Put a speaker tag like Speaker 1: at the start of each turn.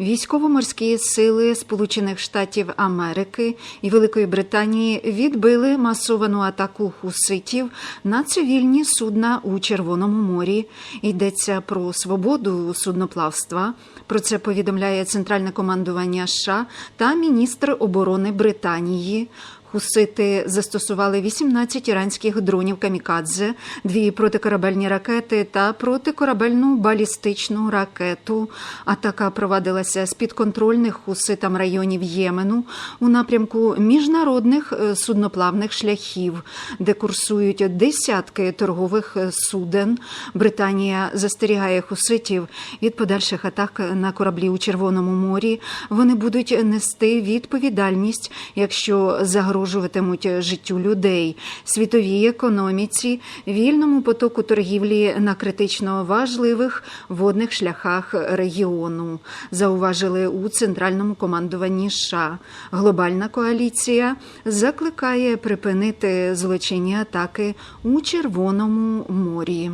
Speaker 1: Військово-морські сили Сполучених Штатів Америки і Великої Британії відбили масовану атаку хуситів на цивільні судна у Червоному морі. Йдеться про свободу судноплавства. Про це повідомляє Центральне командування США та міністр оборони Британії. Хусити застосували 18 іранських дронів камікадзе, дві протикорабельні ракети та протикорабельну балістичну ракету. Атака провадилася з підконтрольних хуситам районів Ємену у напрямку міжнародних е, судноплавних шляхів, де курсують десятки торгових е, суден. Британія застерігає хуситів від подальших атак на кораблі у Червоному морі. Вони будуть нести відповідальність, якщо загрожуватимуть життю людей, світовій економіці, вільному потоку торгівлі на критично важливих водних шляхах регіону. Зауважили у центральному командуванні США. Глобальна коаліція закликає припинити злочинні атаки у Червоному морі.